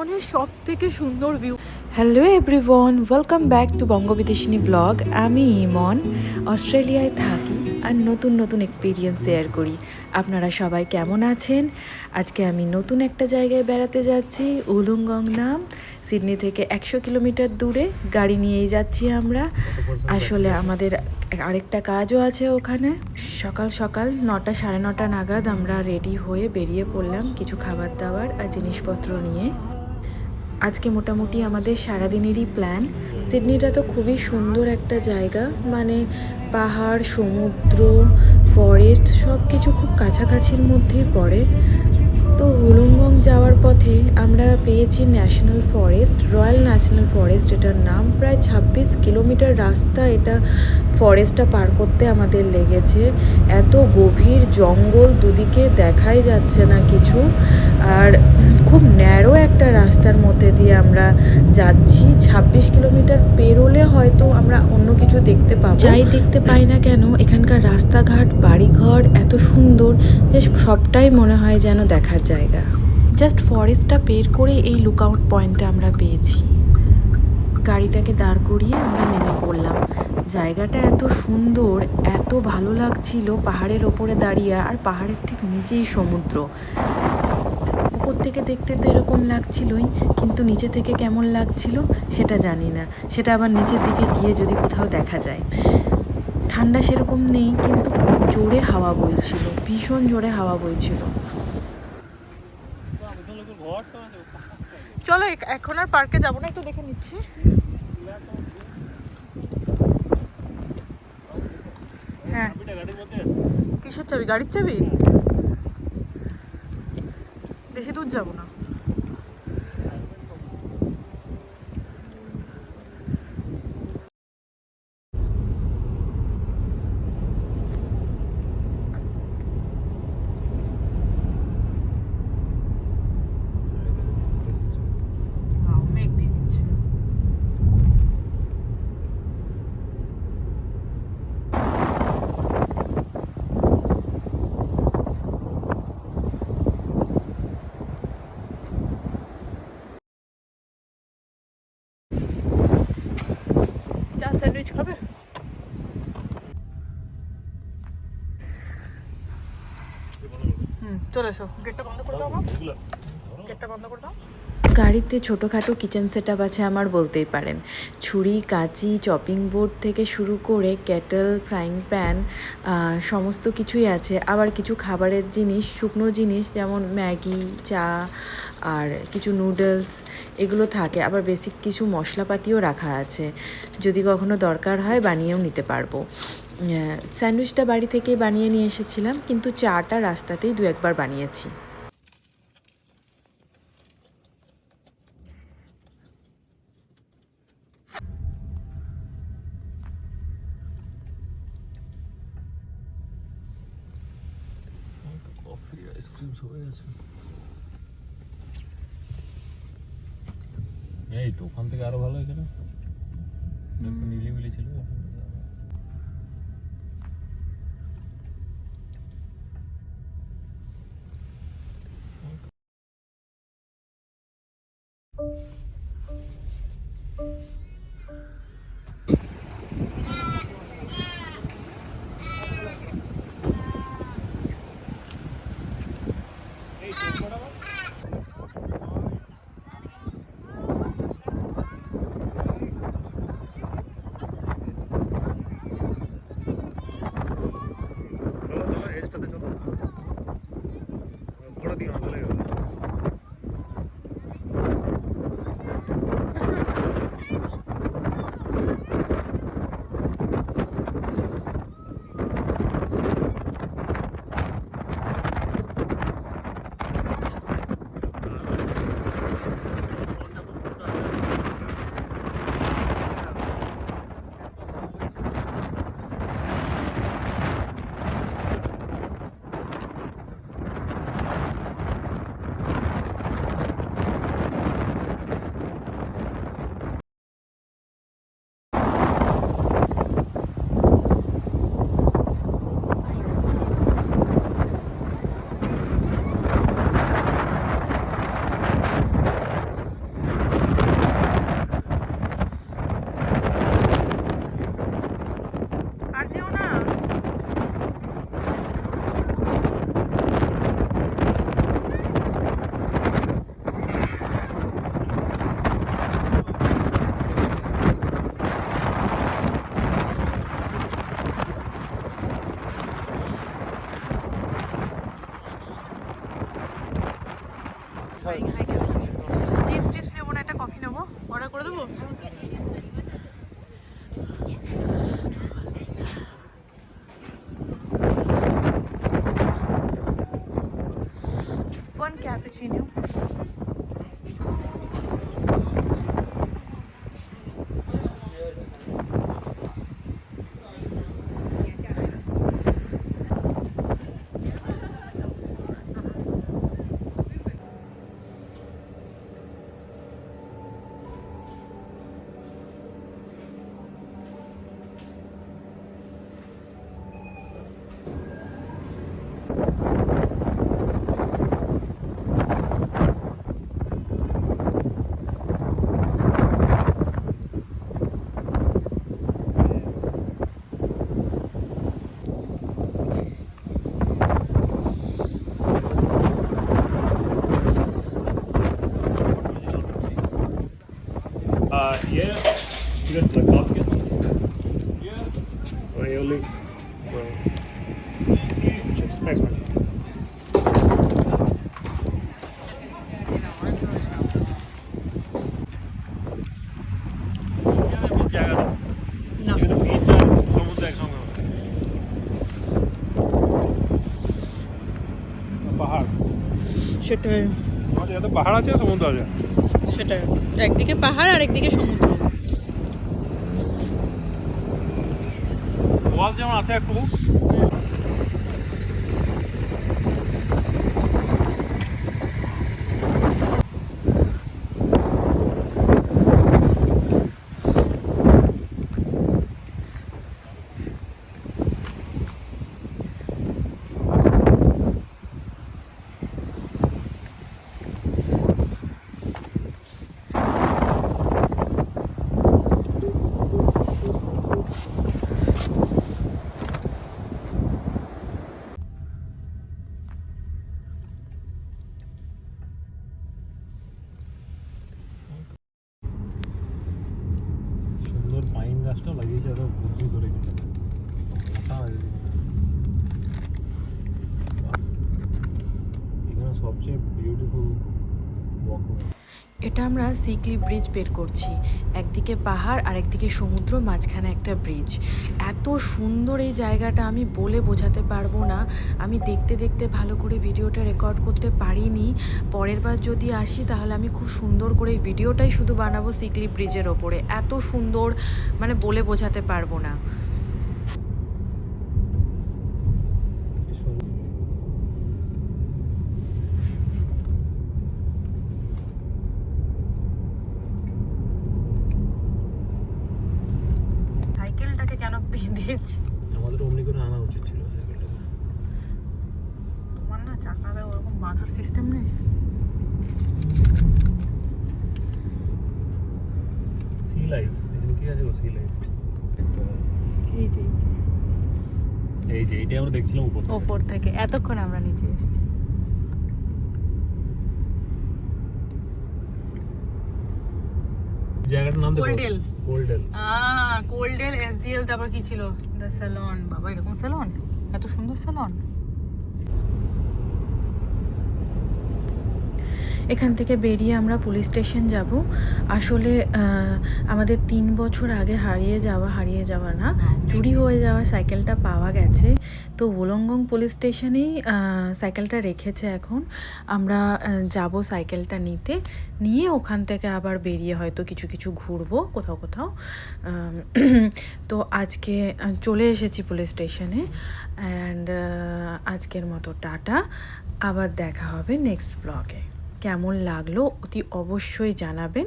জীবনের সব থেকে সুন্দর view hello everyone welcome back to Bangabideshini blog আমি ইমন, অস্ট্রেলিয়ায় থাকি আর নতুন নতুন এক্সপিরিয়েন্স শেয়ার করি। আপনারা সবাই কেমন আছেন? আজকে আমি নতুন একটা জায়গায় বেড়াতে যাচ্ছি, উলুঙ্গং নাম। সিডনি থেকে একশো কিলোমিটার দূরে গাড়ি নিয়েই যাচ্ছি আমরা। আসলে আমাদের আরেকটা কাজও আছে ওখানে। সকাল সকাল নটা সাড়ে নটা নাগাদ আমরা রেডি হয়ে বেরিয়ে পড়লাম কিছু খাবার দাবার আর জিনিসপত্র নিয়ে। আজকে মোটামুটি আমাদের সারাদিনেরই প্ল্যান সিডনিটা তো খুবই সুন্দর একটা জায়গা মানে পাহাড়, সমুদ্র ফরেস্ট সব কিছু খুব কাছাকাছির মধ্যেই পড়ে। তো হুলুঙ্গং যাওয়ার পথে আমরা পেয়েছি national forest royal national forest এটার নাম। প্রায় ছাব্বিশ কিলোমিটার রাস্তা এটা ফরেস্টটা পার করতে আমাদের লেগেছে। এত গভীর জঙ্গল দুদিকে দেখাই যাচ্ছে না কিছু। আর খুব ন্যারো একটা রাস্তার মধ্যে দিয়ে আমরা যাচ্ছি। ছাব্বিশ কিলোমিটার পেরোলে হয়তো আমরা অন্য কিছু দেখতে পাবো। যাই দেখতে পাই না কেন, এখানকার রাস্তাঘাট, বাড়িঘর এত সুন্দর যে সবটাই মনে হয় যেন দেখার জায়গা। জাস্ট ফরেস্টটা পের করে এই লুকআউট পয়েন্টটা আমরা পেয়েছি। গাড়িটাকে দাঁড় করিয়ে আমরা নেমে পড়লাম। জায়গাটা এত সুন্দর, এত ভালো লাগছিল পাহাড়ের ওপরে দাঁড়িয়ে, আর পাহাড়ের ঠিক নিচেই সমুদ্র। থেকে দেখতে তো এরকম লাগছিলই, কিন্তু নিচে থেকে কেমন লাগছিল সেটা জানি না। সেটা আবার নিচের দিকে গিয়ে যদি কোথাও দেখা যায়। ঠান্ডা সেরকম নেই, কিন্তু জোরে হাওয়া বইছিল, ভীষণ জোরে হাওয়া বইছিল। চলো এখন আর পার্কে যাব না, একটু দেখে নিচ্ছি। হ্যাঁ। কিসের চাবি গাড়ির চাবি বেশি দূর যাব না। চলে গাড়িতে ছোটোখাটো কিচেন সেট আছে আমার বলতেই পারেন। ছুরি, কাঁচি চপিং বোর্ড থেকে শুরু করে কেটেল ফ্রাইং প্যান সমস্ত কিছুই আছে। আবার কিছু খাবারের জিনিস, শুকনো জিনিস যেমন ম্যাগি, চা, আর কিছু নুডলস এগুলো থাকে। আবার বেসিক কিছু মশলাপাতিও রাখা আছে। যদি কখনো দরকার হয় বানিয়েও নিতে পারব। স্যান্ডউইচটা বাড়ি থেকেই বানিয়ে নিয়ে এসেছিলাম, কিন্তু চাটা রাস্তাতেই দু একবার বানিয়েছি। আইসক্রিম এই, তো ওখান থেকে আরও ভালো এখানে। নিলিবিলি ছিল। latino, no le. Chips chips নেব না একটা কফি নেব অর্ডার করে দেবো সেটাই। আমাদের এত পাহাড় আছে সমুদ্র আছে। সেটাই। একদিকে পাহাড় আর একদিকে সমুদ্র। ওয়াল যেমন আছে একটু সুন্দর পাইন গাছটা লাগিয়েছে এত বুদ্ধি করে কিন্তু মোটা হয়েছে। বাহ। এখানে সবচেয়ে বিউটিফুল এটা আমরা সিকলি ব্রিজ বের করছি। একদিকে পাহাড় আর একদিকে সমুদ্র, মাঝখানে একটা ব্রিজ এত সুন্দর এই জায়গাটা আমি বলে বোঝাতে পারব না। আমি দেখতে দেখতে ভালো করে ভিডিওটা রেকর্ড করতে পারিনি। পরের বার যদি আসি, তাহলে আমি খুব সুন্দর করে এই ভিডিওটাই শুধু বানাবো সিকলি ব্রিজের ওপরে। এত সুন্দর মানে বলে বোঝাতে পারব না কি সুন্দর। সাইকেলটাকে কেন বেঁধেছে? আমাদের অমনি করে আনা উচিত ছিল সাইকেলটাকে তোমার না চাকাটা ওরকম বাঁধার সিস্টেম নেই? সি লাইফ এখানে কি আছে সি লাইফ এই যে এই যে এই যে এইটাই আমরা দেখছিলাম উপর থেকে। ওপর থেকে এতক্ষণ আমরা নিচে এসেছি। জায়গাটার নাম কোল্ডেল। কোল্ডেল আহ কোল্ডেল এসডিএল তারপর কি ছিল? দ্য স্যালন বাবা এরকম স্যালন এত সুন্দর স্যালন এখান থেকে বেরিয়ে আমরা পুলিশ স্টেশন যাব। আসলে আমাদের তিন বছর আগে হারিয়ে যাওয়া হারিয়ে যাওয়া না চুরি হয়ে যাওয়া সাইকেলটা পাওয়া গেছে। তো ওলঙ্গং পুলিশ স্টেশনেই সাইকেলটা রেখেছে এখন। আমরা যাব সাইকেলটা নিতে। নিয়ে ওখান থেকে আবার বেরিয়ে হয়তো কিছু কিছু ঘুরবো কোথাও কোথাও। তো আজকে চলে এসেছি পুলিশ স্টেশনে। অ্যান্ড আজকের মতো টাটা। আবার দেখা হবে নেক্সট ব্লগে। কেমন লাগল অতি অবশ্যই জানাবেন।